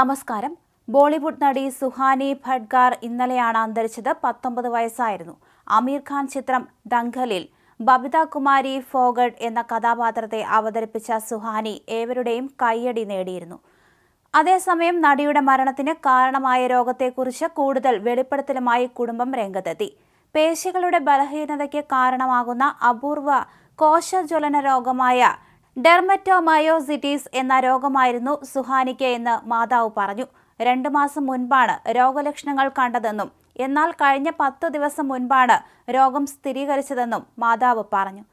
നമസ്കാരം. ബോളിവുഡ് നടി സുഹാനി ഭഡ്ഗാർ ഇന്നലെയാണ് അന്തരിച്ചത്. പത്തൊമ്പത് വയസ്സായിരുന്നു. അമീർ ഖാൻ ചിത്രം ദംഗലിൽ ബബിത കുമാരി ഫോഗഡ് എന്ന കഥാപാത്രത്തെ അവതരിപ്പിച്ച സുഹാനി ഏവരുടെയും കയ്യടി നേടിയിരുന്നു. അതേസമയം നടിയുടെ മരണത്തിന് കാരണമായ രോഗത്തെക്കുറിച്ച് കൂടുതൽ വെളിപ്പെടുത്തലുമായി കുടുംബം രംഗത്തെത്തി. പേശികളുടെ ബലഹീനതയ്ക്ക് കാരണമാകുന്ന അപൂർവ കോശജ്വലന രോഗമായ ഡെർമറ്റോമയോസിറ്റീസ് എന്ന രോഗമായിരുന്നു സുഹാനിക്ക് എന്ന് മാതാവ് പറഞ്ഞു. രണ്ട് മാസം മുൻപാണ് രോഗലക്ഷണങ്ങൾ കണ്ടതെന്നും എന്നാൽ കഴിഞ്ഞ പത്ത് ദിവസം മുൻപാണ് രോഗം സ്ഥിരീകരിച്ചതെന്നും മാതാവ് പറഞ്ഞു.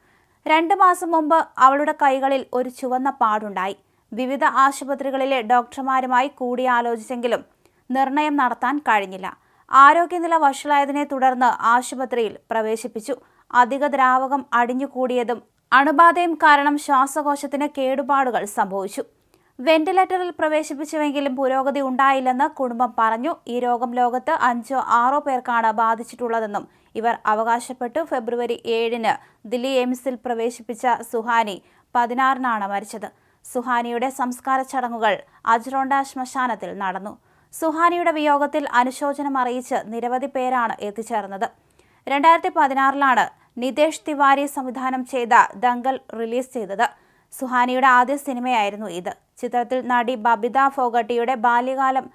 രണ്ട് മാസം മുമ്പ് അവളുടെ കൈകളിൽ ഒരു ചുവന്ന പാടുണ്ടായി. വിവിധ ആശുപത്രികളിലെ ഡോക്ടർമാരുമായി കൂടിയാലോചിച്ചെങ്കിലും നിർണയം നടത്താൻ കഴിഞ്ഞില്ല. ആരോഗ്യനില വഷളായതിനെ തുടർന്ന് ആശുപത്രിയിൽ പ്രവേശിപ്പിച്ചു. അധിക ദ്രാവകം അടിഞ്ഞുകൂടിയതും അണുബാധയും കാരണം ശ്വാസകോശത്തിന് കേടുപാടുകൾ സംഭവിച്ചു. വെന്റിലേറ്ററിൽ പ്രവേശിപ്പിച്ചുവെങ്കിലും പുരോഗതി ഉണ്ടായില്ലെന്ന് കുടുംബം പറഞ്ഞു. ഈ രോഗം ലോകത്ത് അഞ്ചോ ആറോ പേർക്കാണ് ബാധിച്ചിട്ടുള്ളതെന്നും ഇവർ അവകാശപ്പെട്ടു. ഫെബ്രുവരി ഏഴിന് ദില്ലി എയിംസിൽ പ്രവേശിപ്പിച്ച സുഹാനി പതിനാറിനാണ് മരിച്ചത്. സുഹാനിയുടെ സംസ്കാര ചടങ്ങുകൾ അജ്റോണ്ട ശ്മശാനത്തിൽ നടന്നു. സുഹാനിയുടെ വിയോഗത്തിൽ അനുശോചനം അറിയിച്ച് നിരവധി പേരാണ് എത്തിച്ചേർന്നത്. രണ്ടായിരത്തി പതിനാറിലാണ് നിതേഷ് തിവാരി സംവിധാനം ചെയ്ത ദംഗൽ റിലീസ് ചെയ്തത്. സുഹാനിയുടെ ആദ്യ സിനിമയായിരുന്നു ഇത്. ചിത്രത്തിൽ നടി ബബിത ഫോഗട്ടിയുടെ ബാല്യകാലം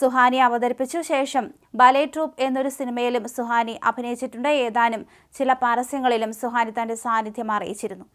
സുഹാനി അവതരിപ്പിച്ചു ശേഷം ബലേ ട്രൂപ്പ് എന്നൊരു സിനിമയിലും സുഹാനി അഭിനയിച്ചിട്ടുണ്ട്. ഏതാനും ചില പരസ്യങ്ങളിലും സുഹാനി തന്റെ സാന്നിധ്യം അറിയിച്ചിരുന്നു.